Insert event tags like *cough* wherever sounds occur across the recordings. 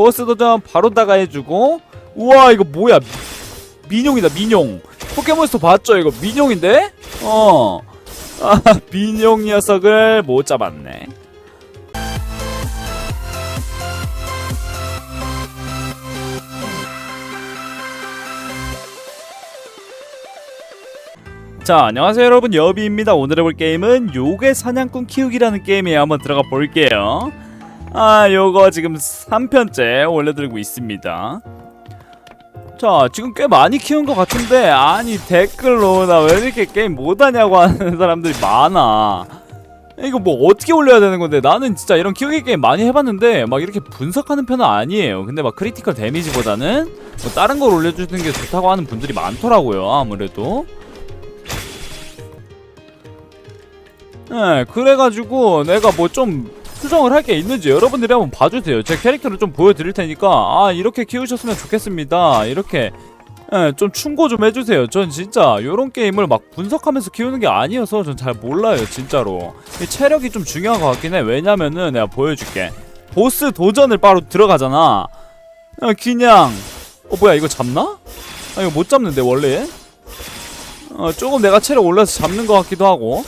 보스 도전 바로 다가 해주고 우와 이거 뭐야? 민용이다 민용. 포켓몬스터 봤죠? 이거 민용인데? 어. *laughs* 아, 민용 녀석을 못 잡았네. 자 안녕하세요 여러분. 여비입니다. 오늘 해볼 게임은 요괴 사냥꾼 키우기라는 게임에 한번 들어가 볼게요 아 요거 지금 3편째 올려드리고 있습니다. 자 지금 꽤 많이 키운 것 같은데 아니 댓글로 나 왜 이렇게 게임 못하냐고 하는 사람들이 많아. 이거 뭐 어떻게 올려야 되는 건데? 나는 진짜 이런 키우기 게임 많이 해봤는데 막 이렇게 분석하는 편은 아니에요. 근데 막 크리티컬 데미지보다는 뭐 다른 걸 올려주는 게 좋다고 하는 분들이 많더라고요 아무래도. 네, 그래가지고 내가 뭐 좀 수정을 할 게 있는지 여러분들이 한번 봐주세요. 제 캐릭터를 좀 보여드릴 테니까 아 이렇게 키우셨으면 좋겠습니다. 이렇게 예, 좀 충고 좀 해주세요. 전 진짜 이런 게임을 막 분석하면서 키우는 게 아니어서 전 잘 몰라요, 진짜로. 이 체력이 좀 중요한 것 같긴 해. 왜냐면은 내가 보여줄게. 보스 도전을 바로 들어가잖아. 아, 그냥 어 뭐야 이거 잡나? 아 이거 못 잡는데 원래? 어 조금 내가 체력 올라서 잡는 것 같기도 하고.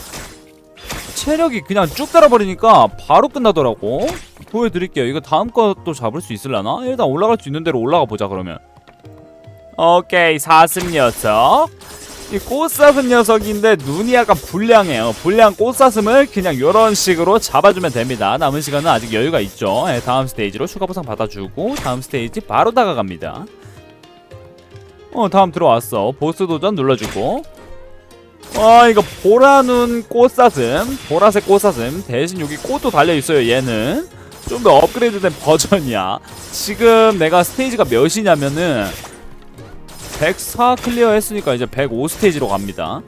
체력이 그냥 쭉 따라버리니까 바로 끝나더라고. 보여드릴게요. 이거 다음 것도 잡을 수 있을라나? 일단 올라갈 수 있는 대로 올라가 보자 그러면. 오케이 사슴 녀석. 이 꽃사슴 녀석인데 눈이 약간 불량해요. 불량 꽃사슴을 그냥 요런 식으로 잡아주면 됩니다. 남은 시간은 아직 여유가 있죠. 예, 다음 스테이지로 추가 보상 받아주고 다음 스테이지 바로 다가갑니다. 어 다음 들어왔어. 보스 도전 눌러주고 와 이거 보라눈 꽃사슴 보라색 꽃사슴. 대신 여기 꽃도 달려있어요 얘는. 좀 더 업그레이드된 버전이야. 지금 내가 스테이지가 몇이냐면은 104 클리어 했으니까 이제 105 스테이지로 갑니다.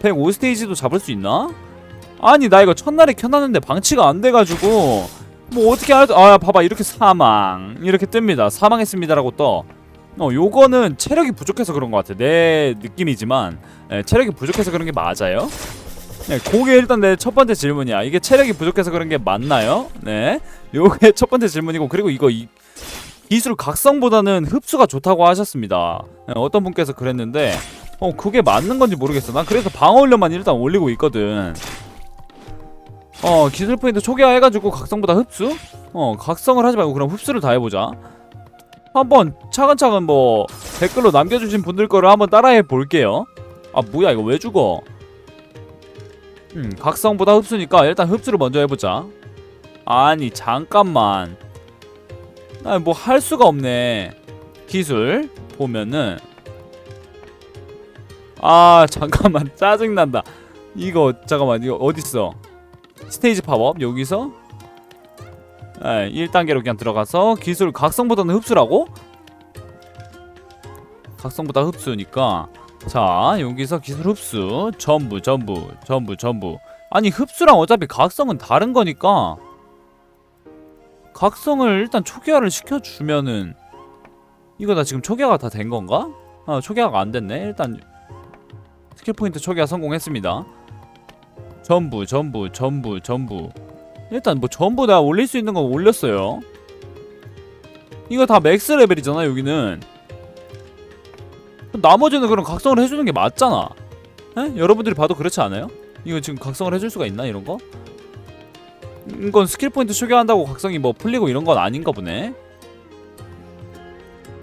105 스테이지도 잡을 수 있나? 아니 나 이거 첫날에 켜놨는데 방치가 안 돼가지고 뭐 어떻게 할.. 아 봐봐. 이렇게 사망. 이렇게 뜹니다. 사망했습니다라고 떠 어, 요거는 체력이 부족해서 그런 것 같아. 내 느낌이지만 예, 체력이 부족해서 그런 게 맞아요? 네, 그게 일단 내 첫 번째 질문이야. 이게 체력이 부족해서 그런 게 맞나요? 네, 요게 *laughs* 첫 번째 질문이고 그리고 이거 이 기술 각성보다는 흡수가 좋다고 하셨습니다. 예, 어떤 분께서 그랬는데 어 그게 맞는 건지 모르겠어. 난 그래서 방어 훈련만 일단 올리고 있거든. 어 기술 포인트 초기화 해가지고 각성보다 흡수? 어 각성을 하지 말고 그럼 흡수를 다 해보자. 한번 차근차근 뭐 댓글로 남겨주신 분들 거를 한번 따라해 볼게요. 아 뭐야 이거 왜 죽어? 음 각성보다 흡수니까 일단 흡수를 먼저 해보자. 아니 잠깐만. 아 뭐 할 수가 없네. 기술 보면은 아 잠깐만 짜증난다. 이거 잠깐만 이거 어딨어? 스테이지 팝업 여기서 네, 1단계로 그냥 들어가서 기술 각성보다는 흡수라고? 각성보다 흡수니까. 자 여기서 기술 흡수. 전부 전부 전부 전부. 아니 흡수랑 어차피 각성은 다른 거니까. 각성을 일단 초기화를 시켜주면은 이거 나 지금 초기화가 다 된 건가? 아 초기화가 안 됐네. 일단 스킬 포인트 초기화 성공했습니다. 전부 전부 전부 전부 일단 뭐 전부 다 올릴 수 있는 건 올렸어요. 이거 다 맥스 레벨이잖아 여기는. 나머지는 그럼 각성을 해주는 게 맞잖아. 에? 여러분들이 봐도 그렇지 않아요? 이거 지금 각성을 해줄 수가 있나 이런 거? 이건 스킬 포인트 초기화한다고 각성이 뭐 풀리고 이런 건 아닌가 보네.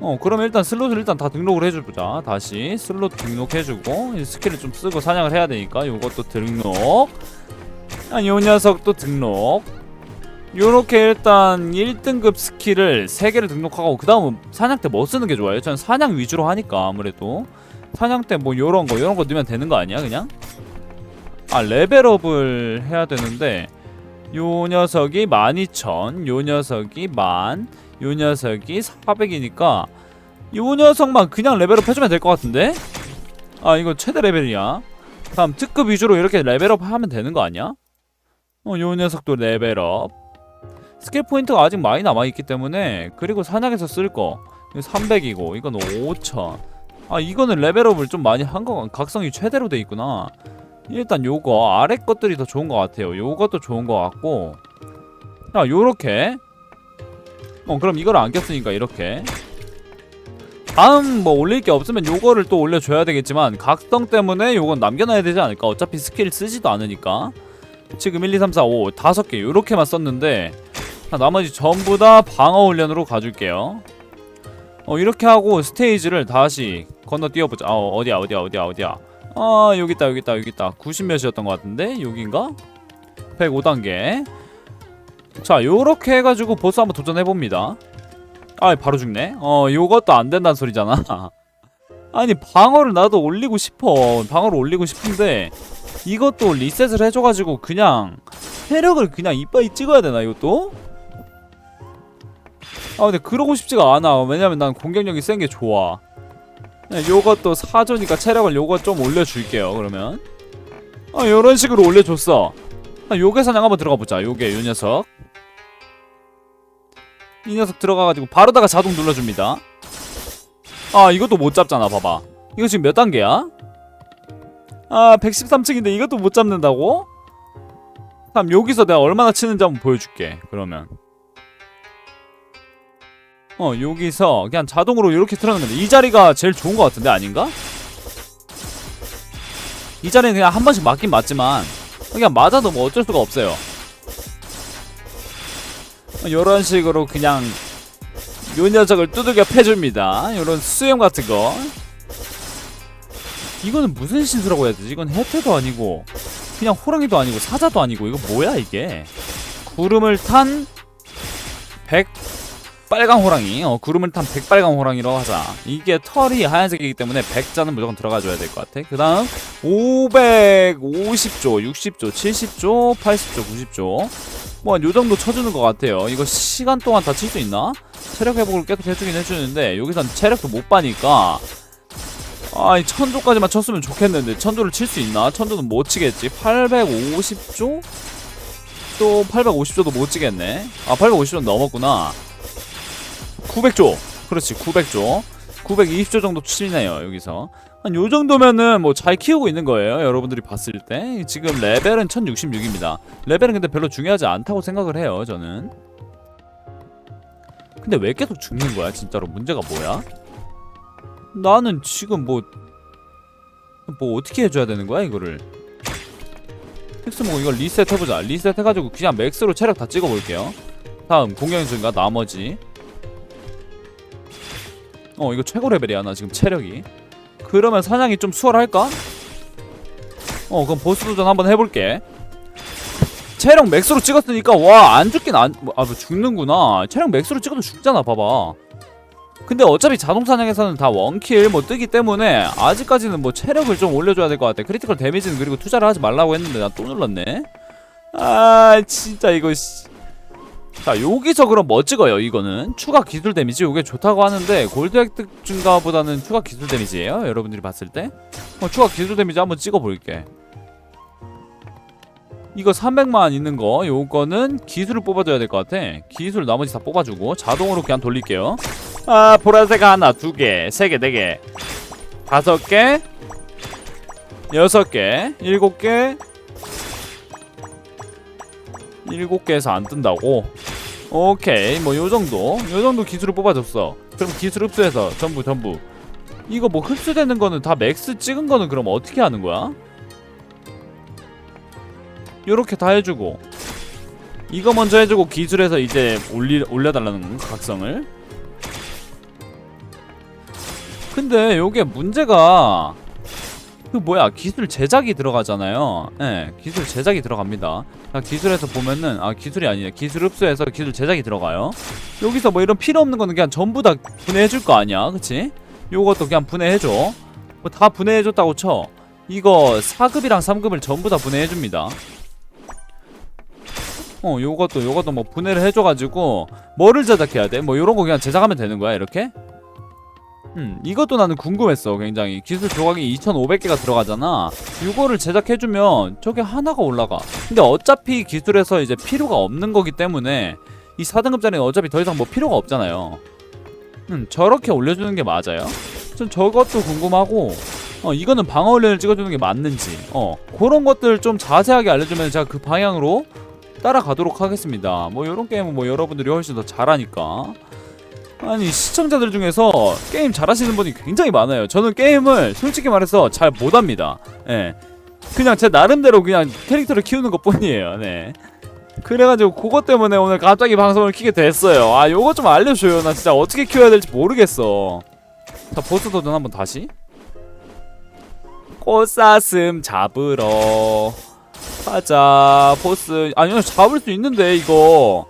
어 그럼 일단 슬롯을 일단 다 등록을 해주자 다시 슬롯 등록해주고 스킬을 좀 쓰고 사냥을 해야 되니까 요것도 등록 아, 요 녀석도 등록. 요렇게 일단 1등급 스킬을 3개를 등록하고 그 다음은 사냥 때 뭐 쓰는 게 좋아요? 저는 사냥 위주로 하니까 아무래도 사냥 때 뭐 요런 거 요런 거 넣으면 되는 거 아니야 그냥? 아 레벨업을 해야 되는데 요 녀석이 12,000, 요 녀석이 만, 요 녀석이 400이니까 요 녀석만 그냥 레벨업 해주면 될 것 같은데? 아 이거 최대 레벨이야 다음 특급 위주로 이렇게 레벨업 하면 되는 거 아니야? 어, 요 녀석도 레벨업. 스킬 포인트가 아직 많이 남아있기 때문에 그리고 사냥에서 쓸 거 300이고 이건 5000. 아 이거는 레벨업을 좀 많이 한 거 각성이 최대로 돼 있구나. 일단 요거 아래 것들이 더 좋은 것 같아요. 요것도 좋은 것 같고 아 요렇게 어 그럼 이걸 안 꼈으니까 이렇게 다음 뭐 올릴 게 없으면 요거를 또 올려줘야 되겠지만 각성 때문에 요건 남겨놔야 되지 않을까 어차피 스킬 쓰지도 않으니까 지금 1, 2, 3, 4, 5 다섯 개 요렇게만 썼는데 자, 나머지 전부 다 방어 훈련으로 가줄게요. 어 이렇게 하고 스테이지를 다시 건너 뛰어보자. 어 어디야 어디야 어디야 어디야? 아 여기 있다 여기 있다 여기 있다. 90 몇이었던 것 같은데? 여긴가? 105단계. 자 요렇게 해가지고 보스 한번 도전해봅니다. 아 바로 죽네. 어 요것도 안 된다는 소리잖아. *laughs* 아니 방어를 나도 올리고 싶어. 방어를 올리고 싶은데 이것도 리셋을 해줘가지고 그냥 체력을 그냥 이빨이 찍어야 되나 이것도? 아 근데 그러고 싶지가 않아. 왜냐면 난 공격력이 센 게 좋아. 그냥 요것도 사조니까 체력을 요거 좀 올려줄게요 그러면. 아 요런 식으로 올려줬어. 아, 요괴 사냥 한번 들어가 보자 요괴 요 녀석. 이 녀석 들어가가지고 바로다가 자동 눌러줍니다. 아 이것도 못 잡잖아 봐봐. 이거 지금 몇 단계야? 아 113층인데 이것도 못 잡는다고? 그럼 여기서 내가 얼마나 치는지 한번 보여줄게 그러면 어 여기서 그냥 자동으로 이렇게 틀어놓으면 돼. 이 자리가 제일 좋은 것 같은데 아닌가? 이 자리는 그냥 한 번씩 맞긴 맞지만 그냥 맞아도 뭐 어쩔 수가 없어요 이런 식으로 그냥 요 녀석을 두들겨 패줍니다 요런 수염 같은 거 이거는 무슨 신수라고 해야 되지? 이건 해태도 아니고 그냥 호랑이도 아니고 사자도 아니고 이거 뭐야 이게? 구름을 탄 백 빨강 호랑이. 어 구름을 탄 백빨강 호랑이라고 하자. 이게 털이 하얀색이기 때문에 백자는 무조건 들어가줘야 될 것 같아. 그 다음 550조 60조 70조 80조 90조. 뭐 요 정도 쳐주는 것 같아요. 이거 시간 동안 다 칠 수 있나? 체력 회복을 계속 해주긴 해주는데 여기선 체력도 못 봐니까 아이 천조까지만 쳤으면 좋겠는데 천조를 칠 수 있나? 천조는 못 치겠지. 850조? 또 850조도 못 치겠네. 아 850조 넘었구나. 900조. 그렇지 900조. 920조 정도 치네요 여기서. 한 요 정도면은 뭐 잘 키우고 있는 거예요 여러분들이 봤을 때. 지금 레벨은 1066입니다. 레벨은 근데 별로 중요하지 않다고 생각을 해요 저는. 근데 왜 계속 죽는 거야 진짜로? 문제가 뭐야 나는 지금 뭐 뭐 어떻게 해줘야 되는 거야 이거를? 픽스 뭐 이걸 리셋 해보자. 리셋 해가지고 그냥 맥스로 체력 다 찍어볼게요. 다음 공격인수인가 나머지. 어 이거 최고 레벨이야 나 지금 체력이. 그러면 사냥이 좀 수월할까? 어 그럼 보스 도전 한번 해볼게. 체력 맥스로 찍었으니까 와 안 죽긴 안.. 아 뭐 죽는구나. 체력 맥스로 찍어도 죽잖아 봐봐 근데 어차피 자동 사냥에서는 다 원킬 뭐 뜨기 때문에 아직까지는 뭐 체력을 좀 올려줘야 될 것 같아. 크리티컬 데미지는 그리고 투자를 하지 말라고 했는데 나 또 눌렀네. 아 진짜 이거 씨. 자 여기서 그럼 뭐 찍어요 이거는? 추가 기술 데미지? 이게 좋다고 하는데 골드 획득 증가보다는 추가 기술 데미지예요 여러분들이 봤을 때? 어, 추가 기술 데미지 한번 찍어볼게. 이거 300만 있는 거 요거는 기술을 뽑아줘야 될 것 같아. 기술 나머지 다 뽑아주고 자동으로 그냥 돌릴게요 아 보라색 하나 두개세 개 네 개. 다섯 개 여섯 개 일곱 개. 일곱 개에서 안 뜬다고? 오케이. 뭐 요정도. 요정도 기술을 뽑아줬어. 그럼 기술 흡수해서 전부 전부. 이거 뭐 흡수되는 거는 다 맥스 찍은 거는 그럼 어떻게 하는 거야? 요렇게 다 해주고. 이거 먼저 해주고 기술해서 이제 올리, 올려달라는 건가 각성을 근데 요게 문제가 그 뭐야 기술 제작이 들어가잖아요. 예 기술 제작이 들어갑니다. 자 기술에서 보면은 아 기술이 아니라 기술 흡수해서 기술 제작이 들어가요. 여기서 뭐 이런 필요 없는 거는 그냥 전부 다 분해해줄 거 아니야 그치? 요것도 그냥 분해해줘. 뭐 다 분해해줬다고 쳐. 이거 4급이랑 3급을 전부 다 분해해줍니다. 어 요것도 요것도 뭐 분해를 해줘가지고 뭐를 제작해야 돼? 뭐 요런 거 그냥 제작하면 되는 거야 이렇게? 음 이것도 나는 궁금했어 굉장히. 기술 조각이 2500개가 들어가잖아. 이거를 제작해주면 저게 하나가 올라가. 근데 어차피 기술에서 이제 필요가 없는 거기 때문에 이 4등급짜리는 어차피 더 이상 뭐 필요가 없잖아요. 음 저렇게 올려주는 게 맞아요? 전 저것도 궁금하고 어 이거는 방어 훈련을 찍어주는 게 맞는지 어 그런 것들 좀 자세하게 알려주면 제가 그 방향으로 따라가도록 하겠습니다. 뭐 이런 게임은 뭐 여러분들이 훨씬 더 잘하니까 아니 시청자들 중에서 게임 잘하시는 분이 굉장히 많아요. 저는 게임을 솔직히 말해서 잘 못합니다. 예. 그냥 제 나름대로 그냥 캐릭터를 키우는 것 뿐이에요. 네. 그래가지고 그것 때문에 오늘 갑자기 방송을 키게 됐어요. 아 요거 좀 알려줘요. 나 진짜 어떻게 키워야 될지 모르겠어. 자 보스 도전 한번 다시. 꽃사슴 잡으러 가자 보스 아니요 잡을 수 있는데 이거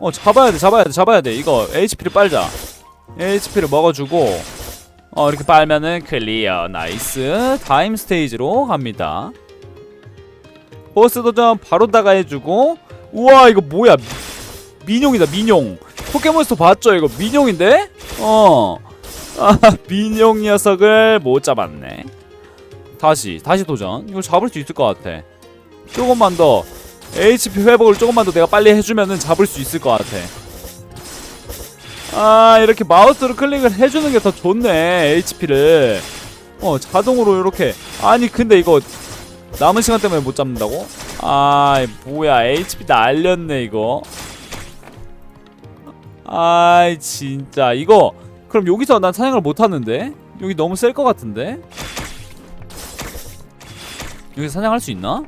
어 잡아야 돼 잡아야 돼 잡아야 돼. 이거 HP를 빨자. HP를 먹어주고 어 이렇게 빨면은 클리어. 나이스. 타임 스테이지로 갑니다. 보스 도전 바로 다가 해주고 우와 이거 뭐야? 민용이다 민용. 포켓몬스터 봤죠? 이거 민용인데? 어. *laughs* 아, 민용 녀석을 못 잡았네. 다시 다시 도전. 이거 잡을 수 있을 것 같아. 조금만 더 HP 회복을 조금만 더 내가 빨리 해주면은 잡을 수 있을 것 같아. 아 이렇게 마우스로 클릭을 해주는 게 더 좋네 HP를. 어 자동으로 이렇게. 아니 근데 이거 남은 시간 때문에 못 잡는다고? 아 뭐야 HP 날렸네 이거. 아이 진짜. 이거 그럼 여기서 난 사냥을 못 하는데? 여기 너무 셀 것 같은데? 여기 사냥할 수 있나?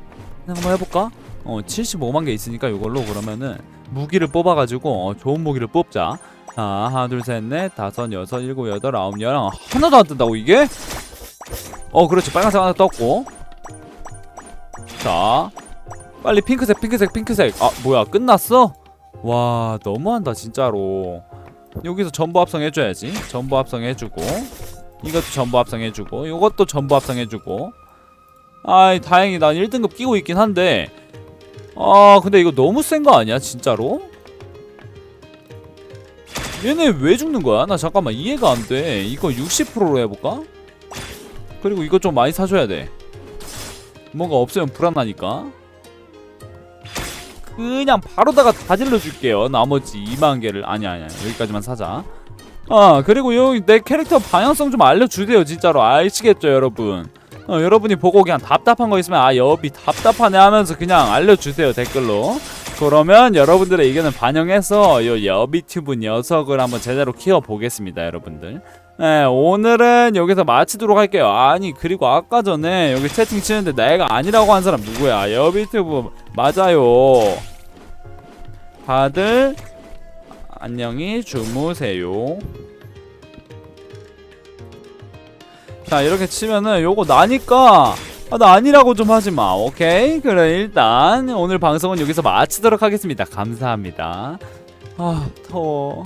사냥 한번 해볼까? 어 75만 개 있으니까 이걸로 그러면은 무기를 뽑아가지고 어, 좋은 무기를 뽑자. 자 하나 둘 셋 넷 다섯 여섯 일곱 여덟 아홉 열 하나도 안 뜬다고 이게? 어 그렇지. 빨간색 하나 떴고. 자 빨리 핑크색 핑크색 핑크색. 아 뭐야 끝났어? 와 너무한다 진짜로. 여기서 전부 합성해줘야지. 전부 합성해주고. 이것도 전부 합성해주고. 이것도 전부 합성해주고. 아이 다행히 난 1등급 끼고 있긴 한데 아 근데 이거 너무 센 거 아니야 진짜로? 얘네 왜 죽는 거야? 나 잠깐만 이해가 안 돼. 이거 60%로 해볼까? 그리고 이거 좀 많이 사줘야 돼. 뭔가 없으면 불안하니까. 그냥 바로다가 다 질러줄게요. 나머지 2만 개를 아니 아니 아니 여기까지만 사자. 아 그리고 여기 내 캐릭터 방향성 좀 알려주세요 진짜로 아시겠죠 여러분. 어, 여러분이 보고 그냥 답답한 거 있으면 아 여비 답답하네 하면서 그냥 알려주세요 댓글로. 그러면 여러분들의 의견을 반영해서 요 여비튜브 녀석을 한번 제대로 키워보겠습니다 여러분들. 네, 오늘은 여기서 마치도록 할게요. 아니 그리고 아까 전에 여기 채팅 치는데 내가 아니라고 한 사람 누구야? 여비튜브 맞아요. 다들 안녕히 주무세요 자 이렇게 치면은 요거 나니까 아, 나 아니라고 좀 하지 마. 오케이? 그래, 일단 오늘 방송은 여기서 마치도록 하겠습니다. 감사합니다. 아, 더워.